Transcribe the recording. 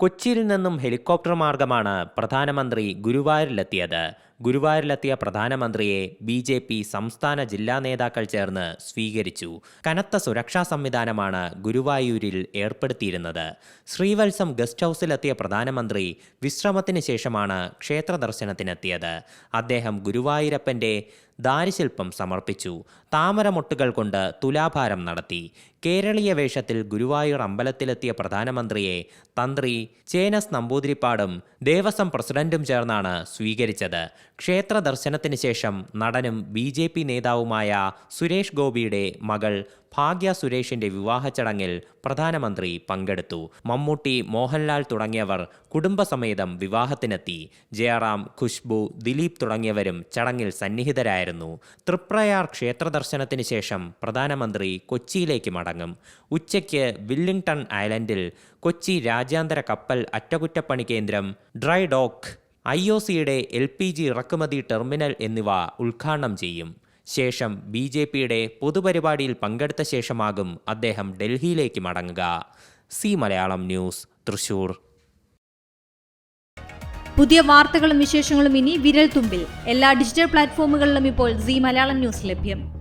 കൊച്ചിയിൽ നിന്നും ഹെലികോപ്റ്റർ മാർഗമാണ് പ്രധാനമന്ത്രി ഗുരുവായൂരിലെത്തിയത്. ഗുരുവായൂരിലെത്തിയ പ്രധാനമന്ത്രിയെ ബി ജെ പി സംസ്ഥാന ജില്ലാ നേതാക്കൾ ചേർന്ന് സ്വീകരിച്ചു. കനത്ത സുരക്ഷാ സംവിധാനമാണ് ഗുരുവായൂരിൽ ഏർപ്പെടുത്തിയിരുന്നത്. ശ്രീവത്സം ഗസ്റ്റ് ഹൗസിലെത്തിയ പ്രധാനമന്ത്രി വിശ്രമത്തിന് ശേഷമാണ് ക്ഷേത്ര ദർശനത്തിനെത്തിയത്. അദ്ദേഹം ഗുരുവായൂരപ്പന്റെ ദാരിശില്പം സമർപ്പിച്ചു. താമരമൊട്ടുകൾ കൊണ്ട് തുലാഭാരം നടത്തി. കേരളീയ വേഷത്തിൽ ഗുരുവായൂർ അമ്പലത്തിലെത്തിയ പ്രധാനമന്ത്രിയെ തന്ത്രി ചേനസ് നമ്പൂതിരിപ്പാടും ദേവസ്വം പ്രസിഡന്റും ചേർന്നാണ് സ്വീകരിച്ചത്. ക്ഷേത്ര ദർശനത്തിന് ശേഷം നടനും ബി ജെ പി നേതാവുമായ സുരേഷ് ഗോപിയുടെ മകൾ ഭാഗ്യ സുരേഷിന്റെ വിവാഹ ചടങ്ങിൽ പ്രധാനമന്ത്രി പങ്കെടുത്തു. മമ്മൂട്ടി മോഹൻലാൽ തുടങ്ങിയവർ കുടുംബസമേതം വിവാഹത്തിനെത്തി. ജയറാം ഖുഷ്ബു ദിലീപ് തുടങ്ങിയവരും ചടങ്ങിൽ സന്നിഹിതരായിരുന്നു. തൃപ്രയാർ ക്ഷേത്ര ദർശനത്തിന് ശേഷം പ്രധാനമന്ത്രി കൊച്ചിയിലേക്ക് മടങ്ങും. ഉച്ചയ്ക്ക് വില്ലിംഗ്ടൺ ഐലൻഡിൽ കൊച്ചി രാജ്യാന്തര കപ്പൽ അറ്റകുറ്റപ്പണി കേന്ദ്രം ഡ്രൈ ഡോക്ക് ഐ ഒ സിയുടെ എൽ പി ജി ഇറക്കുമതി ടെർമിനൽ എന്നിവ ഉദ്ഘാടനം ചെയ്യും. ശേഷം ബി ജെ പിയുടെ പൊതുപരിപാടിയിൽ പങ്കെടുത്ത ശേഷമാകും അദ്ദേഹം ഡൽഹിയിലേക്ക് മടങ്ങുക. C Malayalam news Thrissur. പുതിയ വാർത്തകളും വിശേഷങ്ങളും ഇനി വിരൽ തുമ്പിൽ എല്ലാ ഡിജിറ്റൽ പ്ലാറ്റ്ഫോമുകളിലും ഇപ്പോൾ സി മലയാളം ന്യൂസ് ലഭ്യം.